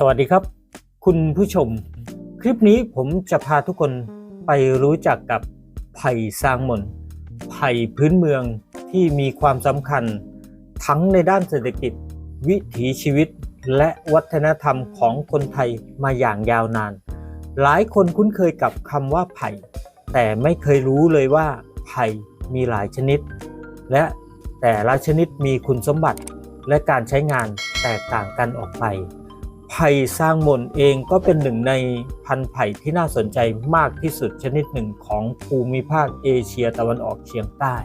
สวัสดีครับ คุณผู้ชม คลิปนี้ผมจะพาทุกคนไปรู้จักกับไผ่ซางมนไผ่พื้นเมืองที่มีความสำคัญ ทั้งในด้านเศรษฐกิจ วิถีชีวิต และวัฒนธรรมของคนไทยมาอย่างยาวนาน หลายคนคุ้นเคยกับคำว่าไผ่ แต่ไม่เคยรู้เลยว่าไผ่มีหลายชนิด และแต่ละชนิดมีคุณสมบัติและการใช้งานแตกต่างกันออกไป ไผ่สร้างมนเองก็เป็นหนึ่งในพันธุ์ไผ่ที่น่าสนใจมากที่สุดชนิดหนึ่งของภูมิภาคเอเชียตะวันออกเฉียงใต้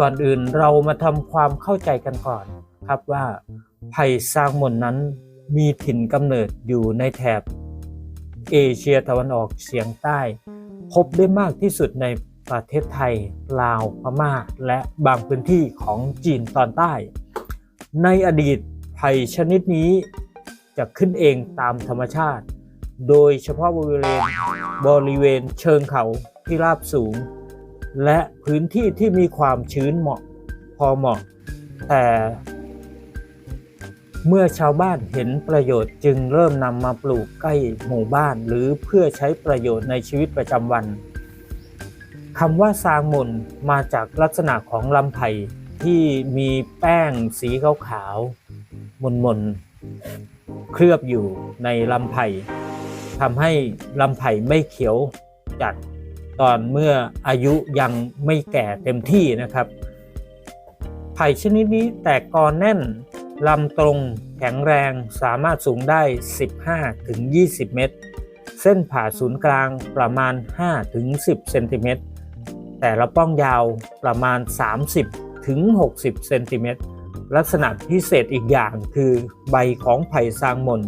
ก่อนอื่นเรามาทำความเข้าใจกันก่อนครับว่าไผ่สร้างมนนั้นมีถิ่นกำเนิดอยู่ในแถบเอเชียตะวันออกเฉียงใต้ พบได้มากที่สุดในประเทศไทย ลาว พม่า และบางพื้นที่ของจีนตอนใต้ ในอดีตไผ่ชนิดนี้ จะขึ้นเองตามธรรมชาติ โดยเฉพาะบริเวณบริเวณเชิงเขาที่ราบสูง และพื้นที่ที่มีความชื้นเหมาะพอเหมาะ แต่เมื่อชาวบ้านเห็นประโยชน์จึงเริ่มนำมาปลูกใกล้หมู่บ้าน หรือเพื่อใช้ประโยชน์ในชีวิตประจำวันคำว่าซางมนมาจากลักษณะของลำไผ่ที่มีแป้งสีขาวๆมนๆ เคลือบอยู่ในลำไผ่ทำให้ลำไผ่ไม่เขียวจัดตอนเมื่ออายุยังไม่แก่เต็มที่นะครับ ไผ่ชนิดนี้แตกกอแน่นลำตรงแข็งแรงสามารถสูงได้ 15-20 เมตร เส้นผ่าศูนย์กลางประมาณ 5-10 เซนติเมตรแต่ละป้องยาวประมาณ 30-60 เซนติเมตร ลักษณะพิเศษอีกอย่างคือใบของไผ่ซางมน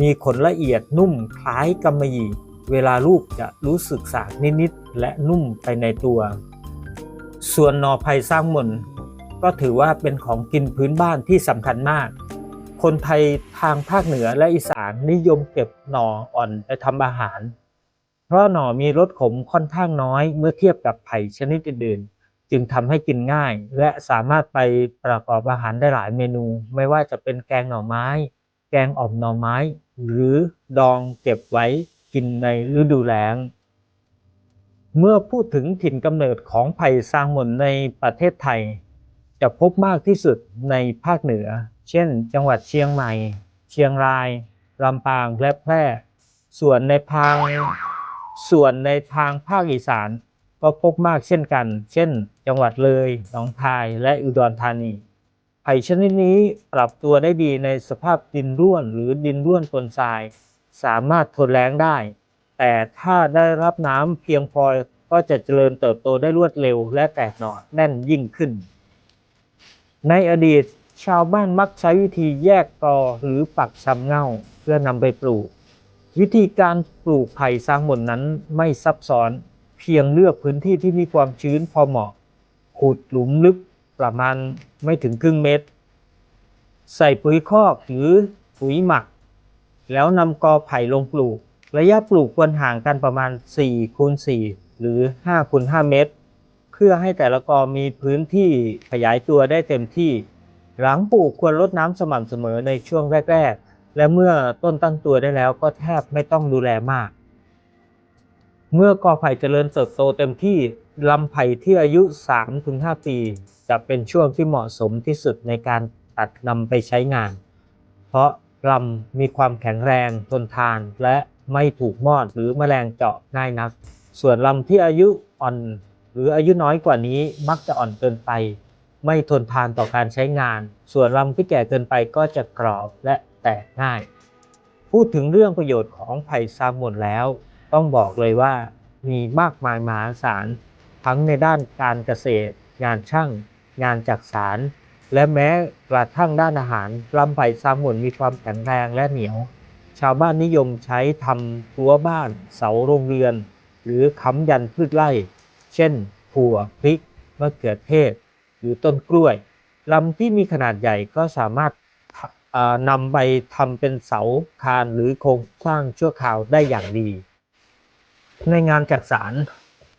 มีขนละเอียดนุ่มคล้ายกำมะหยี่ เวลาลูบจะรู้สึกสากนิดๆและนุ่มไปในตัว ส่วนหนอไผ่ซางมน ก็ถือว่าเป็นของกินพื้นบ้านที่สำคัญมาก คนไทยทางภาคเหนือและอีสานนิยมเก็บหน่ออ่อนไปทำอาหาร เพราะหน่อมีรสขมค่อนข้างน้อยเมื่อเทียบกับไผ่ชนิดอื่นๆ จึงทำให้กินง่าย และสามารถไปประกอบอาหารได้หลายเมนู ไม่ว่าจะเป็นแกงหน่อไม้ แกงอ่อมหน่อไม้ หรือดองเก็บไว้กินในฤดูแล้ง เมื่อพูดถึงถิ่นกำเนิดของไผ่ซางหมนในประเทศไทย จะพบมากที่สุดในภาคเหนือ เช่น จังหวัดเชียงใหม่ เชียงรายลำปางและแพร่ ส่วนในทางส่วนในทางภาคอีสานก็พบมากเช่นกัน เช่น จังหวัดเลยหนองคายและอุดรธานี ไผ่ชนิดนี้ปรับตัวได้ดีในสภาพดินร่วนหรือดินร่วนปนทราย สามารถทนแล้งได้ แต่ถ้าได้รับน้ำเพียงพอก็จะเจริญเติบโตได้รวดเร็วและแตกหน่อแน่นยิ่งขึ้น ในอดีตชาวบ้านมักใช้วิธีแยกกอหรือปักชำเง่าเพื่อนำไปปลูก วิธีการปลูกไผ่สร้างหมนนั้นไม่ซับซ้อน เพียงเลือกพื้นที่ที่มีความชื้นพอเหมาะ ขุดหลุมลึกประมาณไม่ถึงครึ่งเมตร ใส่ปุ๋ยคอกหรือปุ๋ยหมัก แล้วนำกอไผ่ลงปลูก ระยะปลูกควรห่างกันประมาณ4คูณ4หรือ5คูณ5เมตร เพื่อให้แต่ละกอมีพื้นที่ขยายตัวได้เต็มที่ หลังปลูกควรรดน้ำสม่ำเสมอในช่วงแรก ๆ และเมื่อต้นตั้งตัวได้แล้วก็แทบไม่ต้องดูแลมาก เมื่อกอไผ่เจริญเติบโตเต็มที่ ลำไผ่ที่อายุ 3-5 ปี จะเป็นช่วงที่เหมาะสมที่สุดในการตัดนำไปใช้งาน เพราะลำมีความแข็งแรงทนทานและไม่ถูกมอดหรือแมลงเจาะง่ายนัก ส่วนลำที่อายุอ่อนหรืออายุน้อยกว่านี้มักจะอ่อนเกินไป ไม่ทนทานต่อการใช้งาน ส่วนลำที่แก่เกินไปก็จะกรอบและแตกง่าย พูดถึงเรื่องประโยชน์ของไผ่ซามหมดแล้ว ต้องบอกเลยว่ามีมากมายมหาศาล ทั้งในด้านการเกษตร งานช่าง งานจักสาร และแม้กระทั่งด้านอาหารลำไผ่ซามหมนมีความแข็งแรงและเหนียว ชาวบ้านนิยมใช้ทำรั้วบ้าน เสาโรงเรือน หรือค้ำยันพืชไร่ เช่นถั่วพริกมะเขือเทศ หรือต้นกล้วยลำที่มีขนาดใหญ่ก็สามารถนำไปทำเป็นเสาคานหรือโครงสร้างชั่วคราวได้อย่างดี ในงานจักสาร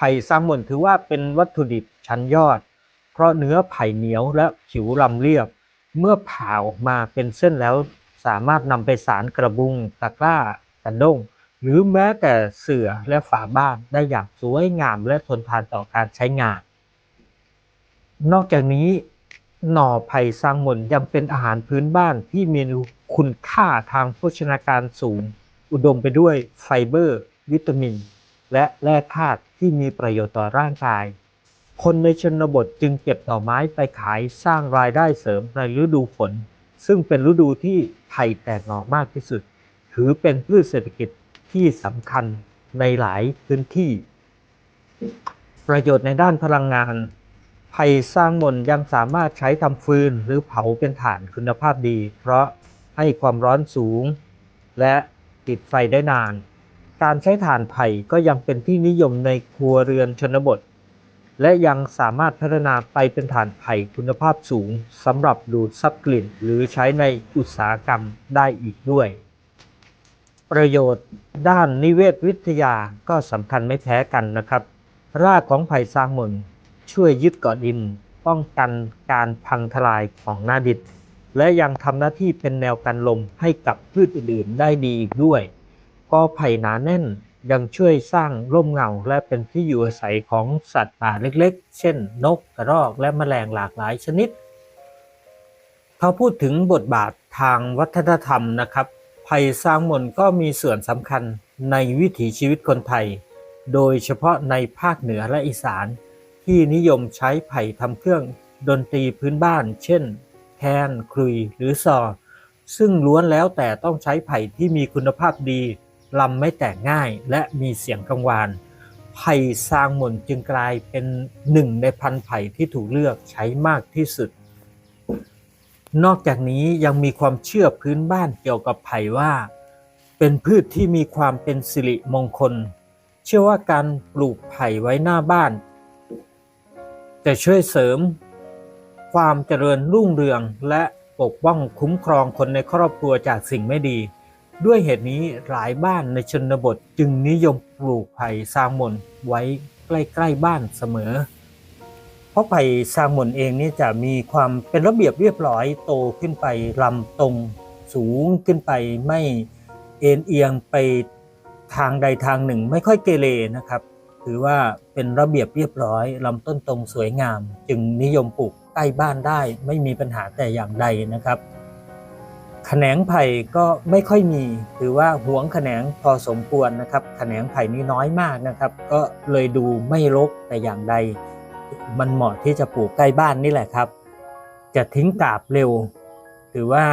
ไผ่ซามหมนถือว่าเป็นวัตถุดิบชั้นยอด เพราะเนื้อไผ่เหนียวและผิวลำเรียบ เมื่อผ่าออกมาเป็นเส้นแล้วสามารถนำไปสารกระบุงตะกร้ากันด้ง หรือแม้แต่เสื่อและฝาบ้านได้อย่างสวยงามและทนทานต่อการใช้งาน นอกจากนี้หน่อไผ่ซางหม่นยังเป็นอาหารพื้นบ้านที่มีคุณค่าทางโภชนาการสูง อุดมไปด้วยไฟเบอร์ วิตามิน และแร่ธาตุ ที่มีประโยชน์ต่อร่างกาย คนในชนบทจึงเก็บหน่อไม้ไปขายสร้างรายได้เสริมในฤดูฝน ซึ่งเป็นฤดูที่ไผ่แตกหน่อมากที่สุด ถือเป็นพืชเศรษฐกิจที่สำคัญในหลายพื้นที่ ประโยชน์ในด้านพลังงานไผ่สร้างมนยังสามารถใช้ทำฟืนหรือเผาเป็นถ่านคุณภาพดี เพราะให้ความร้อนสูง และติดไฟได้นาน การใช้ถ่านไผ่ก็ยังเป็นที่นิยมในครัวเรือนชนบท และยังสามารถพัฒนาไปเป็นถ่านไผ่คุณภาพสูงสำหรับดูดซับกลิ่น หรือใช้ในอุตสาหกรรมได้อีกด้วย ประโยชน์ด้านนิเวศวิทยาก็สำคัญไม่แพ้กันนะครับ รากของไผ่ซางหม่นช่วยยึดเกาะดิน ป้องกันการพังทลายของหน้าดินและยังทำหน้าที่เป็นแนวกันลมให้กับพืชอื่นๆได้ดีอีกด้วย กอไผ่หนาแน่นยังช่วยสร้างร่มเงาและเป็นที่อยู่อาศัยของสัตว์ป่าเล็กๆ เช่น นกกระรอกและแมลงหลากหลายชนิดถ้าพูดถึงบทบาททางวัฒนธรรมนะครับ ไผ่ซางมนก็มีส่วนสำคัญในวิถีชีวิตคนไทย โดยเฉพาะในภาคเหนือและอีสาน ที่นิยมใช้ไผ่ทำเครื่องดนตรีพื้นบ้าน เช่น แคนคลุยหรือซอซึ่งล้วนแล้วแต่ต้องใช้ไผ่ที่มีคุณภาพดี ลำไม่แตกง่ายและมีเสียงกังวาน ไผ่ซางหม่นจึงกลายเป็นหนึ่งในพันไผ่ที่ถูกเลือกใช้มากที่สุด นอกจากนี้ยังมีความเชื่อพื้นบ้านเกี่ยวกับไผ่ว่า เป็นพืชที่มีความเป็นสิริมงคล เชื่อว่าการปลูกไผ่ไว้หน้าบ้าน จะช่วยเสริม ความเจริญรุ่งเรืองและปกป้องคุ้มครองคนในครอบครัวจากสิ่งไม่ดี ด้วยเหตุนี้หลายบ้านในชนบทจึงนิยมปลูกไผ่ซางมนไว้ใกล้ๆบ้านเสมอ เพราะไผ่ซางมนเองนี่จะมีความเป็นระเบียบเรียบร้อยโตขึ้นไปลำตรงสูงขึ้นไปไม่เอ็นเอียงไปทางใดทางหนึ่งไม่ค่อยเกเรนะครับ ถือว่าเป็นระเบียบเรียบร้อยลำต้นตรงสวยงาม จึงนิยมปลูกใกล้บ้านได้ไม่มีปัญหาแต่อย่างใดนะครับ ขนงไผ่ก็ไม่ค่อยมีถือว่าหวงขนงพอสมควรนะครับขนงไผ่นี่น้อยมากนะครับ ก็เลยดูไม่รกแต่อย่างใด มันเหมาะที่จะปลูกใกล้บ้านนี่แหละครับ จะทิ้งกาบเร็ว ถือว่า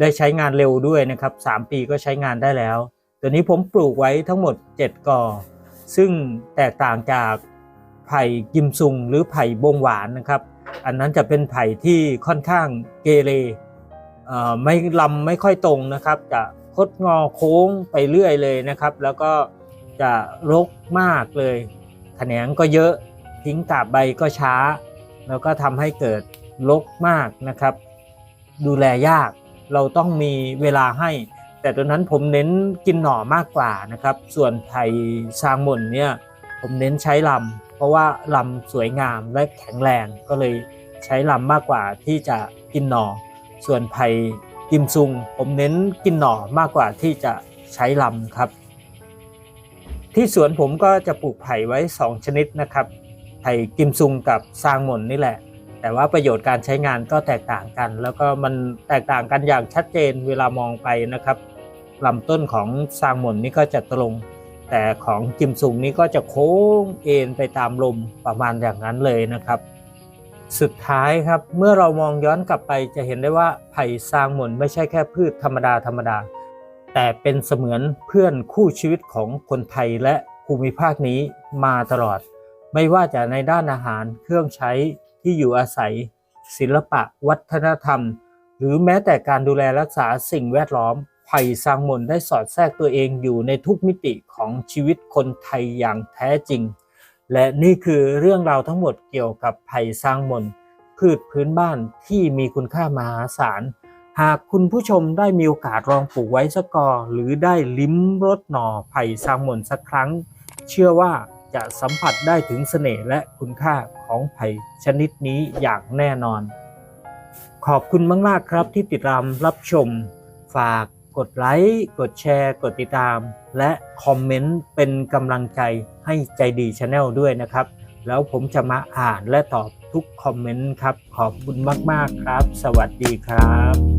ได้ใช้งานเร็วด้วยนะครับ 3 ปีก็ใช้งานได้แล้ว ตัวนี้ผมปลูกไว้ทั้งหมด 7กอซึ่งแตกต่างจากไผ่กิมซุงหรือไผ่บงหวานนะครับ อันนั้นจะเป็นไผ่ที่ค่อนข้างเกเร ไม่ลำไม่ค่อยตรงนะครับ จะคดงอโค้งไปเรื่อยเลยนะครับ แล้วก็จะรกมากเลยแขนงก็เยอะทิ้งกาบใบก็ช้า แล้วก็ทำให้เกิดรกมากนะครับ ดูแลยากเราต้องมีเวลาให้ แต่ตอนนั้นผมเน้นกินหน่อมากกว่านะครับ ส่วนไผ่ซางหม่นเนี่ยผมเน้นใช้ลำเพราะว่าลำสวยงามและแข็งแรงก็เลยใช้ลำมากกว่าที่จะกินหน่อ ส่วนไผ่กิมซุง ผมเน้นกินหน่อมากกว่าที่จะใช้ลำครับ ที่สวนผมก็จะปลูกไผ่ไว้ 2 ชนิดนะครับ ไผ่กิมซุงกับซางหม่นนี่แหละ แต่ว่าประโยชน์การใช้งานก็แตกต่างกัน แล้วก็มันแตกต่างกันอย่างชัดเจนเวลามองไปนะครับลำต้นของซางหม่นนี่ก็จะตรง แต่ของกิมซุงนี่ก็จะโค้งเอ็นไปตามลมประมาณอย่างนั้นเลยนะครับ สุดท้ายครับเมื่อเรามองย้อนกลับไปจะเห็นได้ว่าไผ่ซางหม่นไม่ใช่แค่พืชธรรมดาธรรมดา แต่เป็นเสมือนเพื่อนคู่ชีวิตของคนไทยและภูมิภาคนี้มาตลอด ไม่ว่าจะในด้านอาหารเครื่องใช้ที่อยู่อาศัย ศิลปะ วัฒนธรรม หรือแม้แต่การดูแลรักษาสิ่งแวดล้อมไผ่ซางหม่นได้สอดแทรกตัวเองอยู่ในทุกมิติของชีวิตคนไทยอย่างแท้จริง และนี่คือเรื่องราวทั้งหมดเกี่ยวกับไผ่ซางมนพืชพื้นบ้านที่มีคุณค่ามหาศาล หากคุณผู้ชมได้มีโอกาสลองปลูกไว้สักกอหรือได้ลิ้มรสหน่อไผ่ซางมนสักครั้ง เชื่อว่าจะสัมผัสได้ถึงเสน่ห์และคุณค่าของไผ่ชนิดนี้อย่างแน่นอนขขอบคุณมากๆครับที่ติดตามรับชม ฝาก กดไลค์กดแชร์ กดติดตาม และคอมเมนต์เป็นกำลังใจให้ใจดีชาแนลด้วยนะครับ แล้วผมจะมาอ่านและตอบทุกคอมเมนต์ครับ ขอบคุณมาก ๆ ครับ สวัสดีครับ